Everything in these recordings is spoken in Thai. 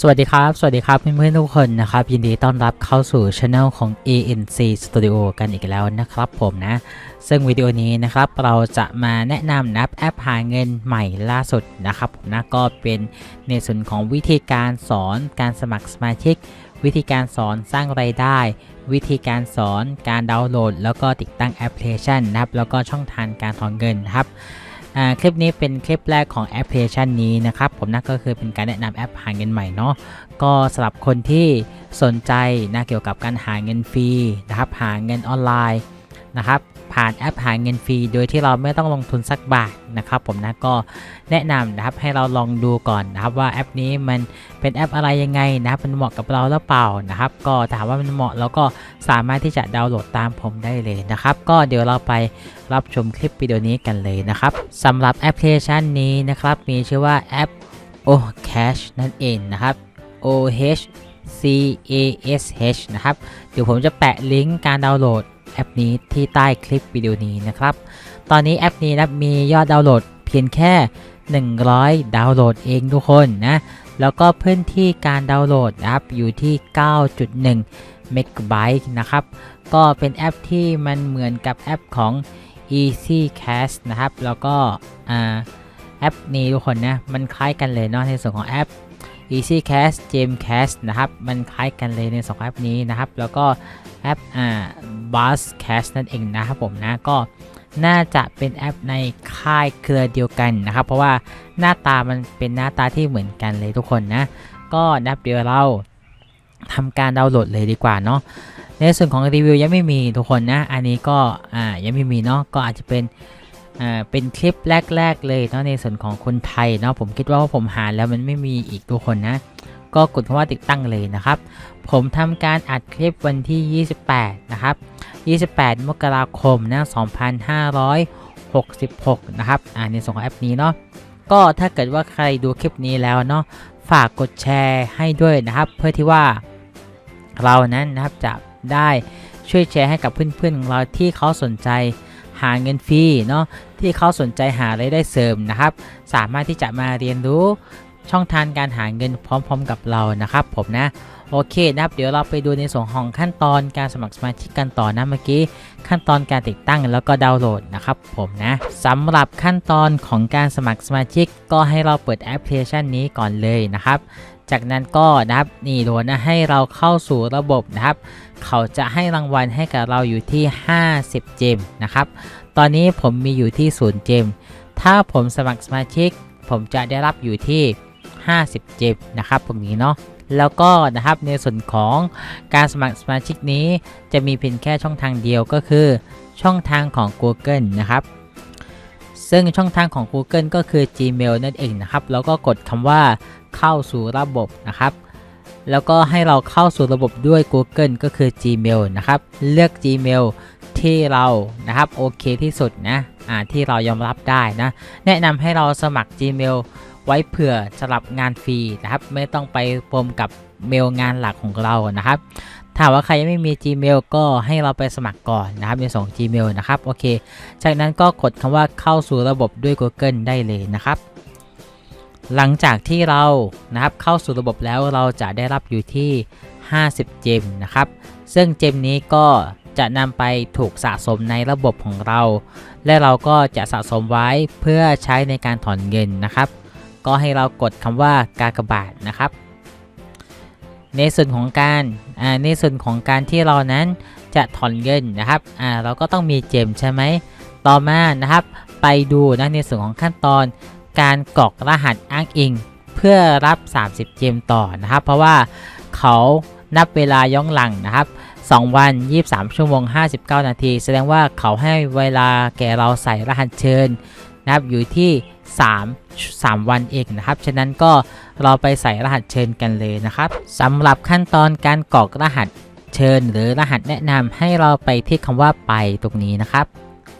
สวัสดีครับ สวัสดีครับเพื่อนๆทุกคนนะครับ ยินดีต้อนรับเข้าสู่ช anel ของ ANC Studio กันอีกแล้วนะครับผมนะ ซึ่งวิดีโอนี้นะครับเราจะมาแนะนำนะแอปหาเงินใหม่ล่าสุดนะครับผมนะก็เป็นในส่วนของวิธีการสอนการสมัครสมาชิก วิธีการสอนสร้างไรายได้ วิธีการสอนการดาวน์โหลด แล้วก็ติดตั้งแอปพลิเคชันนะครับแล้วก็ช่องทางการถอนเงินนะครับ คลิปนี้เป็นคลิปแรกของแอปพลิเคชันนี้นะครับผมนั่นก็คือเป็นการแนะนำแอปหาเงินใหม่เนาะก็สำหรับคนที่สนใจนะเกี่ยวกับการหาเงินฟรีนะครับหาเงินออนไลน์ นะครับผ่านแอปหาเงินฟรีโดยที่เราไม่ต้องลงทุนสักบาทนะครับผมนะก็แนะนำนะครับให้เราลองดูก่อนนะครับว่าแอปนี้มันเป็นแอปอะไรยังไงนะครับมันเหมาะกับเราหรือเปล่านะครับ ก็ถามว่ามันเหมาะแล้วก็สามารถที่จะดาวน์โหลดตามผมได้เลยนะครับ ก็เดี๋ยวเราไปรับชมคลิปวิดีโอนี้กันเลยนะครับสำหรับแอปพลิเคชันนี้นะครับมีชื่อว่าแอป O Cash นั่นเองนะครับ O H C A S H นะครับ เดี๋ยวผมจะแปะลิงก์การดาวน์โหลด แอปนี้ที่ใต้คลิปวิดีโอนี้นะครับ ตอนนี้แอปนี้นะมียอดดาวน์โหลดเพียงแค่ 100 ดาวน์โหลดเองทุกคนนะ แล้วก็พื้นที่การดาวน์โหลดนะครับอยู่ที่ 9.1 เมกะไบต์นะครับ ก็เป็นแอปที่มันเหมือนกับแอปของ Easy Cast นะครับ แล้วก็แอปนี้ทุกคนนะ มันคล้ายกันเลยเนาะในส่วนของแอป Easy Cast Gem Cast นะครับ มันคล้ายกันเลยในสองแอปนี้นะครับ แล้วก็ อปอ่า Buzz Cast นั่นเองนะครับผมนะก็น่าจะเป็นแอปในค่ายเครือเดียวกันนะครับ เพราะว่าหน้าตามันเป็นหน้าตาที่เหมือนกันเลยทุกคนนะ ก็นับเดียวเราทำการดาวน์โหลดเลยดีกว่าเนาะในส่วนของรีวิวยังไม่มีทุกคนนะ อันนี้ก็อ่ายังไม่มีเนาะก็อาจจะเป็นอ่าเป็นคลิปแรก ๆ เลยเนาะในส่วนของคนไทยเนาะผมคิดว่าผมหาแล้วมันไม่มีอีกทุกคนนะ ก็กดคำว่าติดตั้งเลยนะครับ ผมทำการอัดคลิปวันที่ 28 นะครับ 28 มกราคมนะ2566 นะครับ อ่าในส่วนของแอปนี้เนาะ ก็ถ้าเกิดว่าใครดูคลิปนี้แล้วเนาะ ฝากกดแชร์ให้ด้วยนะครับ เพื่อที่ว่าเรานั้นนะครับจะได้ช่วยแชร์ให้กับเพื่อนๆของเราที่เขาสนใจหาเงินฟรีเนาะที่เขาสนใจหารายได้เสริมนะครับ สามารถที่จะมาเรียนรู้ ช่องทางการหาเงินพร้อม ๆ กับเรานะครับ ผมนะโอเคนะครับเดี๋ยวเราไปดูในส่วนของขั้นตอนการสมัครสมาชิกกันต่อนะเมื่อกี้ ขั้นตอนการติดตั้งแล้วก็ดาวน์โหลดนะครับผมนะสำหรับขั้นตอนของการสมัครสมาชิก ก็ให้เราเปิดแอปพลิเคชันนี้ก่อนเลยนะครับ จากนั้นก็นะครับนี่โดนนะให้เราเข้าสู่ระบบนะครับ เขาจะให้รางวัลให้กับเราอยู่ที่ 50 เจมนะครับ ตอนนี้ผมมีอยู่ที่0เจมถ้าผมสมัครสมาชิก ผมจะได้รับอยู่ที่ 50เจมนะครับตรงนี้เนาะแล้วก็นะครับในส่วนของการสมัครสมาชิกนี้ จะมีเพียงแค่ช่องทางเดียวก็คือ ช่องทางของ Google นะครับ ซึ่งช่องทางของ Google ก็คือ Gmail นั่นเองนะครับ แล้วก็กดคำว่าเข้าสู่ระบบนะครับ แล้วก็ให้เราเข้าสู่ระบบด้วย Google ก็คือ Gmail นะครับ เลือก Gmail ที่เรานะครับโอเคที่สุดนะอ่าที่เรายอมรับได้นะ แนะนำให้เราสมัคร Gmail ไว้เผื่อสำหรับงานฟรีนะครับ ไม่ต้องไปปมกับเมลงานหลักของเรานะครับถ้าว่าใครยังไม่มี Gmail ก็ให้เราไปสมัครก่อนนะครับในส่ง Gmail นะครับโอเค จากนั้นก็กดคำว่าเข้าสู่ระบบด้วย Google ได้เลยนะครับ หลังจากที่เรานะครับเข้าสู่ระบบแล้วเราจะได้รับอยู่ที่ 50 เจมนะครับ ซึ่งเจมนี้ก็จะนำไปถูกสะสมในระบบของเรา และเราก็จะสะสมไว้เพื่อใช้ในการถอนเงินนะครับ ก็ให้เรากดคำว่ากากบาทนะครับ ในส่วนของการในส่วนของการที่เรานั้นจะถอนเงินนะครับเราก็ต้องมีเจมใช่ไหมต่อมานะครับ ไปดูนะในส่วนของขั้นตอน การกรอกรหัสอ้างอิง เพื่อรับ 30 เจมต่อนะครับ เพราะว่าเขานับเวลาย้อนหลังนะครับ2 วัน 23 ชั่วโมง 59 นาที แสดงว่าเขาให้เวลาแก่เราใส่รหัสเชิญนะครับอยู่ที่ 3 3 วันเองนะครับ ฉะนั้นก็เราไปใส่รหัสเชิญกันเลยนะครับสำหรับขั้นตอนการกรอกรหัสเชิญ หรือรหัสแนะนำให้เราไปที่คำว่าไปตรงนี้นะครับ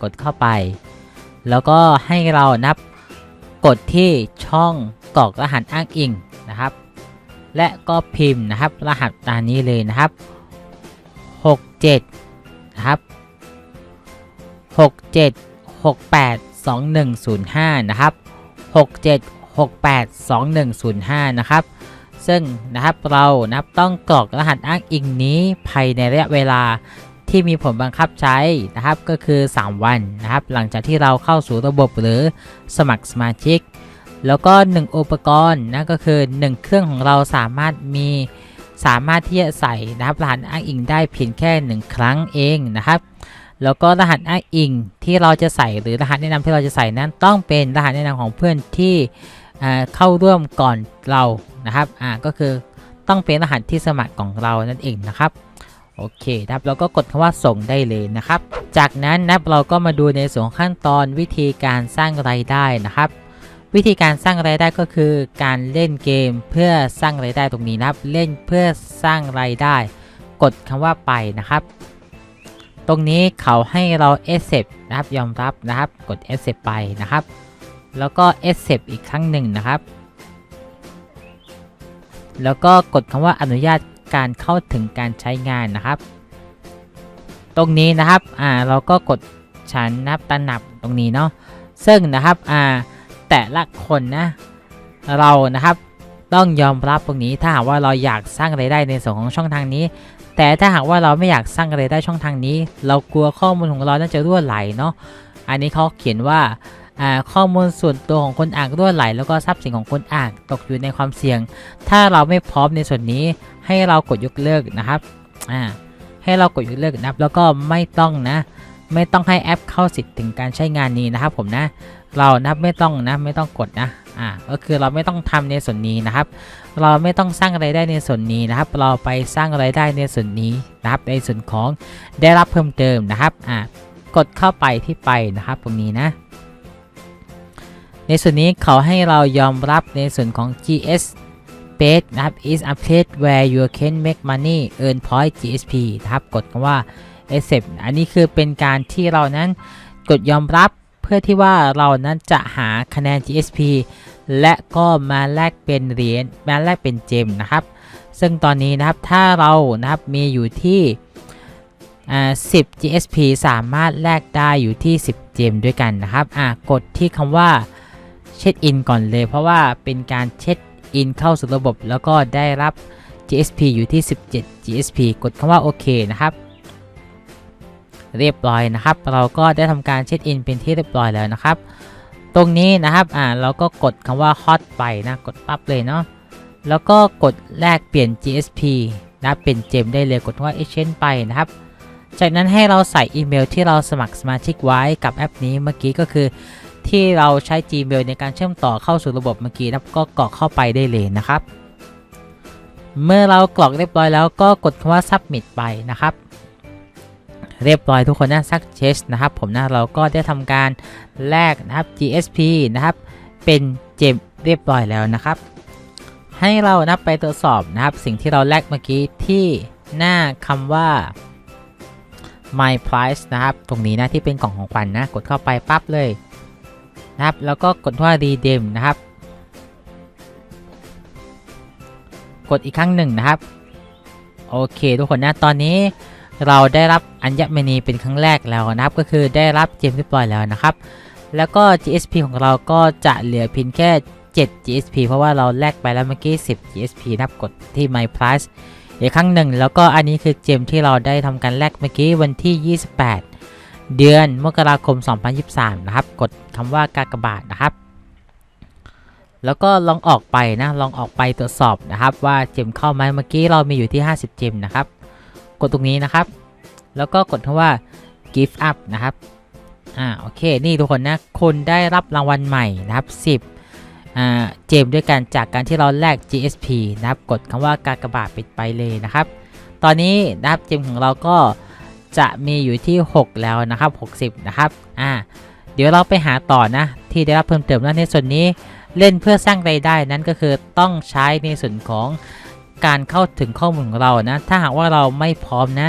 กดเข้าไป แล้วก็ให้เรานับกดที่ช่องกรอกรหัสอ้างอิงนะครับ และก็พิมพ์นะครับ รหัสตามนี้เลยนะครับ 67 นะครับ 67 68 2105 นะครับ 67 68 2105 นะครับ ซึ่งนะครับเรานะับต้องกรอกรหัสอ้างอิงนี้ภายในระยะเวลาที่มีผลบังคับใช้นะครับก็คือ 3 วันนะครับ หลังจากที่เราเข้าสู่ระบบหรือสมัครสมาชิก แล้วก็ 1 อุปกรณ์นะก็คือ 1 เครื่องของเราสามารถมีสามารถที่จะใส่นะครับรหัสอ้างอิงได้เพียงแค่ 1 ครั้งเองนะครับ แล้วก็รหัสอ้างอิงที่เราจะใส่หรือรหัสแนะนำที่เราจะใส่นั้น ต้องเป็นรหัสแนะนำของเพื่อนที่เข้าร่วมก่อนเรานะครับอ่าก็คือต้องเป็นรหัสที่สมัครของเรานั่นเองนะครับโอเคครับเราก็กดคำว่าส่งได้เลยนะครับ จากนั้นนับเราก็มาดูในส่วนขั้นตอนวิธีการสร้างรายได้นะครับ วิธีการสร้างรายได้ก็คือการเล่นเกมเพื่อสร้างรายได้ตรงนี้นะครับ เล่นเพื่อสร้างรายได้ กดคำว่าไปนะครับ ตรงนี้เขาให้เรา accept นะครับยอมรับนะครับกด accept ไปนะครับ แล้วก็ accept อีกครั้งหนึ่งนะครับ แล้วก็กดคำว่าอนุญาตการเข้าถึงการใช้งานนะครับ ตรงนี้นะครับอ่าเราก็กดฉันนับตระหนับตรงนี้เนาะซึ่งนะครับอ่าแต่ละคนนะเรานะครับต้องยอมรับตรงนี้ถ้าหากว่าเราอยากสร้างรายได้ในส่วนของช่องทางนี้ แต่ถ้าหากว่าเราไม่อยากสร้างรายได้ช่องทางนี้ เรากลัวข้อมูลของเราน่าจะรั่วไหลเนาะอันนี้เขาเขียนว่าข้อมูลส่วนตัวของคนอ่านรั่วไหล แล้วก็ทรัพย์สินของคนอ่านตกอยู่ในความเสี่ยง ถ้าเราไม่พร้อมในส่วนนี้ให้เรากดยกเลิกนะครับให้เรากดยกเลิกนะครับแล้วก็ไม่ต้องนะไม่ต้องให้แอปเข้าสิทธิ์ถึงการใช้งานนี้นะครับผมนะ เรานะไม่ต้องนะไม่ต้องกดนะ อ่าก็คือเราไม่ต้องทำในส่วนนี้นะครับ เราไม่ต้องสร้างไรายได้ในส่วนนี้นะครับ เราไปสร้างไรายได้ในส่วนนี้นะครับ ในส่วนของได้รับเพิ่มเติมนะครับอ่ากดเข้าไปที่ไปนะครับตรงนี้นะ ในส่วนนี้เขาให้เรายอมรับในส่วนของ GS Page นะครับ is a place where you can make money earn point GSP นะครับ กดคำว่า accept อันนี้คือเป็นการที่เรานั้นกดยอมรับ พื่อที่ว่าเรานั้นจะหาคะแนน GSP และก็มาแลกเป็นเหรียญมาแลกเป็นเจมนะครับ ซึ่งตอนนี้นะครับถ้าเรานะครับมีอยู่ที่10 GSP สามารถแลกได้อยู่ที่ 10 เจมด้วยกันนะครับอ่ากดที่คำว่าเช็คอินก่อนเลย เพราะว่าเป็นการเช็คอินเข้าสู่ระบบ แล้วก็ได้รับ GSP อยู่ที่ 17 GSP กดคำว่าโอเคนะครับ เรียบร้อยนะครับ เราก็ได้ทำการเช็คอินเป็นที่เรียบร้อยแล้วนะครับ ตรงนี้นะครับอ่าเราก็กดคำว่า hot ไปนะกดปั๊บเลยเนาะแล้วก็กดแลกเปลี่ยน GSP นะเป็นเจมได้เลยกดว่า exchange ไปนะครับ จากนั้นให้เราใส่อีเมลที่เราสมัครสมาชิกไว้กับแอปนี้เมื่อกี้ก็คือ ที่เราใช้ Gmail ในการเชื่อมต่อเข้าสู่ระบบเมื่อกี้นะก็กรอกเข้าไปได้เลยนะครับ เมื่อเรากรอกเรียบร้อยแล้วก็กดคำว่า submit ไปนะครับ เรียบร้อยทุกคนนะ success นะครับผมนะเราก็ได้ทำการแลกนะครับ GSP นะครับเป็นเจมเรียบร้อยแล้วนะครับ ให้เรานะไปตรวจสอบนะครับ สิ่งที่เราแลกเมื่อกี้ที่หน้าคำว่า my price นะครับ ตรงนี้นะที่เป็นกล่องของขวัญนนะ กดเข้าไปปั๊บเลยนะครับ แล้วก็กดว่า redeem นะครับ กดอีกครั้งหนึ่งนะครับ โอเคทุกคนนะ ตอนนี้ เราได้รับอัญมณีเป็นครั้งแรกแล้วนะครับ ก็คือได้รับเจมเรียบร้อยแล้วนะครับ แล้วก็ GSP ของเราก็จะเหลือเพียงแค่ 7 GSP เพราะว่าเราแลกไปแล้วเมื่อกี้ 10 GSP นับกดที่ My Price อีกครั้งหนึ่ง แล้วก็อันนี้คือเจมที่เราได้ทำการแลกเมื่อกี้วันที่ 28 เดือนมกราคม 2023 นะครับ กดคำว่ากากบาทนะครับ แล้วก็ลองออกไปนะ ลองออกไปตรวจสอบนะครับ ว่าเจมเข้าไหมเมื่อกี้เรามีอยู่ที่ 50 เจมนะครับ กดตรงนี้นะครับ แล้วก็กดคำว่า give up นะครับอ่าโอเคนี่ทุกคนนะคุณได้รับรางวัลใหม่นะครับ 10อ่าเจมด้วยกันจากการที่เราแลก GSP นะครับ กดคำว่ากากบาทปิดไปเลยนะครับ ตอนนี้นะครับเจมของเราก็จะมีอยู่ที่ 6 แล้วนะครับ 60 นะครับอ่าเดี๋ยวเราไปหาต่อนะ ที่ได้รับเพิ่มเติมแล้วในส่วนนี้เล่นเพื่อสร้างรายได้นั้นก็คือต้องใช้ในส่วนของ การเข้าถึงข้อมูลของเรานะ ถ้าหากว่าเราไม่พร้อมนะ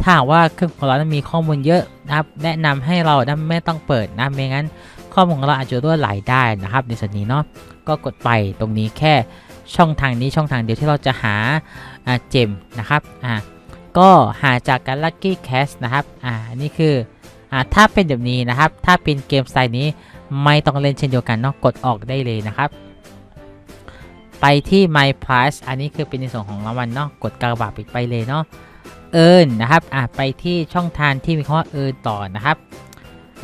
ถ้าหากว่าเครื่องของเรานั้นมีข้อมูลเยอะนะครับ แนะนำให้เรานะไม่ต้องเปิดนะไม่งั้น ข้อมูลของเราอาจจะรั่วไหลได้นะครับในส่วนนี้เนาะก็กดไปตรงนี้แค่ช่องทางนี้ช่องทางเดียวที่เราจะหาอ่าเจมนะครับอ่าก็หาจากการ Lucky Cash นะครับอ่านี่คืออ่าถ้าเป็นแบบนี้นะครับ ถ้าเป็นเกมสไตล์นี้ไม่ต้องเล่นเช่นเดียวกันเนาะกดออกได้เลยนะครับ ไปที่ My Plus อันนี้คือเป็นในส่วนของรางวัลเนาะกดกระบาดปิดไปเลยเนาะ earn นะครับอะไปที่ช่องทางที่มีคำว่า earn ต่อนะครับ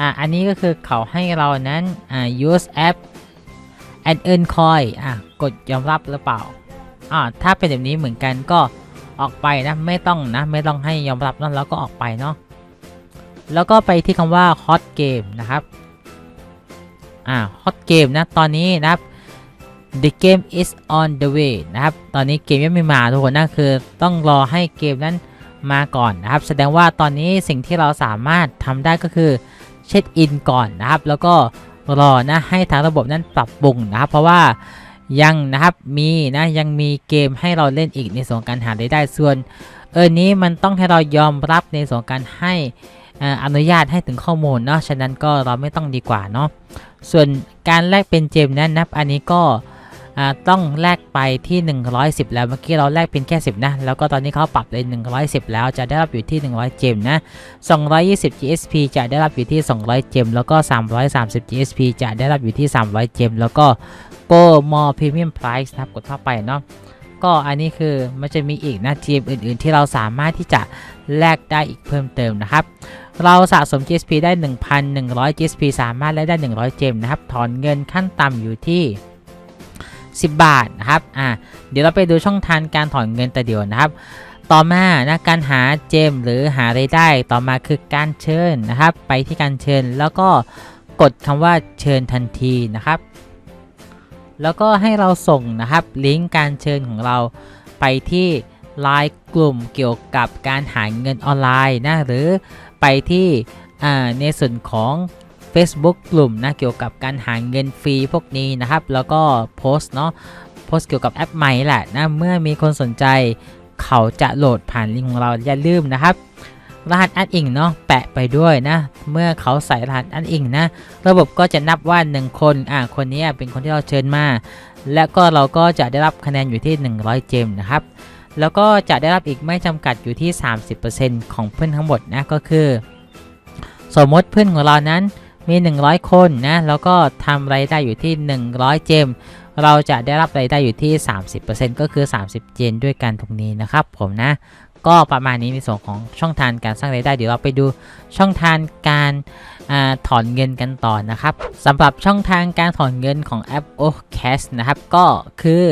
อะอันนี้ก็คือเขาให้เรานั้นอ่า use app and earn coin อะกดยอมรับหรือเปล่าอ่าถ้าเป็นแบบนี้เหมือนกันก็ออกไปนะไม่ต้องนะ ไม่ต้องให้ยอมรับนั่นแล้วก็ออกไปเนาะแล้วก็ไปที่คำว่า hot game นะครับอ่า hot game นะตอนนี้นะครับ the game is on the way นะครับ ตอนนี้เกมยังไม่มาทุกคนนะคือต้องรอให้เกมนั้นมาก่อนนะครับ แสดงว่าตอนนี้สิ่งที่เราสามารถทำได้ก็คือเช็คอินก่อนนะครับ แล้วก็รอนะให้ทางระบบนั้นปรับปรุงนะครับ เพราะว่ายังนะครับมีนะยังมีเกมให้เราเล่นอีกในส่วนการหารายได้ส่วน เออนี้มันต้องให้เรายอมรับในส่วนการให้อ่าอนุญาตให้ถึงข้อมูลเนาะฉะนั้นก็เราไม่ต้องดีกว่าเนาะส่วนการแลกเป็นเกมนั้นนับอันนี้ก็ ต้องแลกไปที่ 110 แล้วเมื่อกี้เราแลกเป็นแค่ 10 นะ แล้วก็ตอนนี้เขาปรับเลย110 แล้วจะได้รับอยู่ที่ 100 เจมนะ 220 GSP จะได้รับอยู่ที่ 200 เจม แล้วก็ 330 GSP จะได้รับอยู่ที่ 300 เจม แล้วก็ Go More Premium Price นะครับกดเข้าไปเนาะก็อันนี้คือมันจะมีอีกนะเกมอื่น ๆ ที่เราสามารถที่จะแลกได้อีกเพิ่มเติมนะครับเราสะสม GSP ได้ 1,100 GSP สามารถแลกได้ 100 เจมนะครับถอนเงินขั้นต่ำอยู่ที่ 10 บาทนะครับอ่าเดี๋ยวเราไปดูช่องทางการถอนเงินแต่เดียวนะครับ ต่อมานะการหาเจมหรือหารายได้ต่อมาคือการเชิญนะครับ ไปที่การเชิญแล้วก็กดคำว่าเชิญทันทีนะครับ แล้วก็ให้เราส่งนะครับลิงก์การเชิญของเราไปที่ไลน์กลุ่มเกี่ยวกับการหาเงินออนไลน์นะหรือไปที่ในส่วนของ Facebook กลุ่มนะเกี่ยวกับการหาเงินฟรีพวกนี้นะครับ แล้วก็โพสต์เนาะโพสต์เกี่ยวกับแอปใหม่แหละนะเมื่อมีคนสนใจเขาจะโหลดผ่านลิงก์ของเราอย่าลืมนะครับรหัสอัดอิงเนาะแปะไปด้วยนะ เมื่อเขาใส่รหัสอัดอิงนะ ระบบก็จะนับว่า 1 คนอ่าคนนี้เป็นคนที่เราเชิญมา และก็เราก็จะได้รับคะแนนอยู่ที่ 100 เจมนะครับ แล้วก็จะได้รับอีกไม่จำกัดอยู่ที่ 30%ของเพื่อนทั้งหมดนะก็คือ สมมติเพื่อนของเรานั้น มี 100 คนนะแล้วก็ทำรายได้อยู่ที่ 100 เจม เราจะได้รับรายได้อยู่ที่ 30%ก็คือ 30 เจนด้วยกันตรงนี้นะครับผมนะก็ประมาณนี้ในส่วนของช่องทางการสร้างรายได้เดี๋ยวเราไปดูช่องทางการอาถอนเงินกันต่อนะครับสำหรับช่องทางการถอนเงินของแอป o c a s h นะครับก็คือ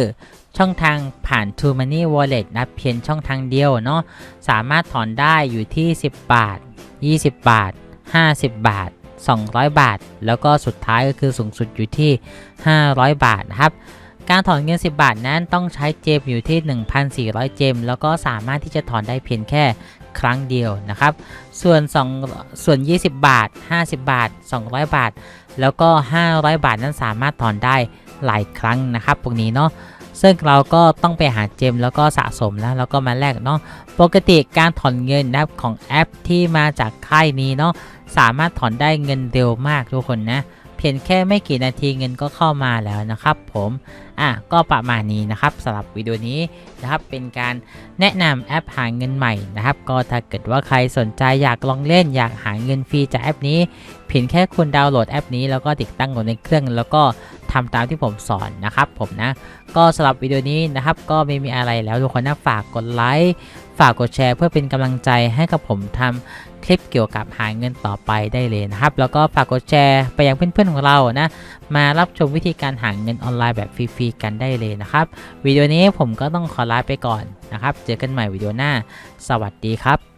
ช่องทางผ่าน True Money Wallet นะเพียงช่องทางเดียวเนาะสามารถถอนได้อยู่ที่ 10 บาท 20 บาท 50 บาท 200 บาท แล้วก็สุดท้ายก็คือสูงสุดอยู่ที่ 500 บาทนะครับการถอนเงิน 10 บาทนั้นต้องใช้เจมอยู่ที่ 1,400 เจม แล้วก็สามารถที่จะถอนได้เพียงแค่ครั้งเดียวนะครับ ส่วน2ส่วน 20 บาท 50 บาท 200 บาท แล้วก็ 500 บาทนั้นสามารถถอนได้หลายครั้งนะครับพวกนี้เนาะซึ่งเราก็ต้องไปหาเจมแล้วก็สะสมแล้วแล้วก็มาแลกเนาะปกติการถอนเงินนะครับของแอปที่มาจากค่ายนี้เนาะ สามารถถอนได้เงินเร็วมากทุกคนนะ เพียงแค่ไม่กี่นาทีเงินก็เข้ามาแล้วนะครับผมอะก็ประมาณนี้นะครับสำหรับวิดีโอนี้นะครับเป็นการแนะนำแอปหาเงินใหม่นะครับ ก็ถ้าเกิดว่าใครสนใจอยากลองเล่นอยากหาเงินฟรีจากแอปนี้เพียงแค่คุณดาวน์โหลดแอปนี้แล้วก็ติดตั้งลงในเครื่อง แล้วก็ ทำตามที่ผมสอนนะครับผมนะก็สำหรับวิดีโอนี้นะครับก็ไม่มีอะไรแล้วทุกคนนะฝากกดไลค์ฝากกดแชร์ เพื่อเป็นกำลังใจให้กับผมทำคลิปเกี่ยวกับหาเงินต่อไปได้เลยนะครับ แล้วก็ฝากกดแชร์ไปยังเพื่อนๆของเรานะ มารับชมวิธีการหาเงินออนไลน์แบบฟรีๆกันได้เลยนะครับวิดีโอนี้ผมก็ต้องขอลาไปก่อนนะครับ เจอกันใหม่วิดีโอหน้า สวัสดีครับ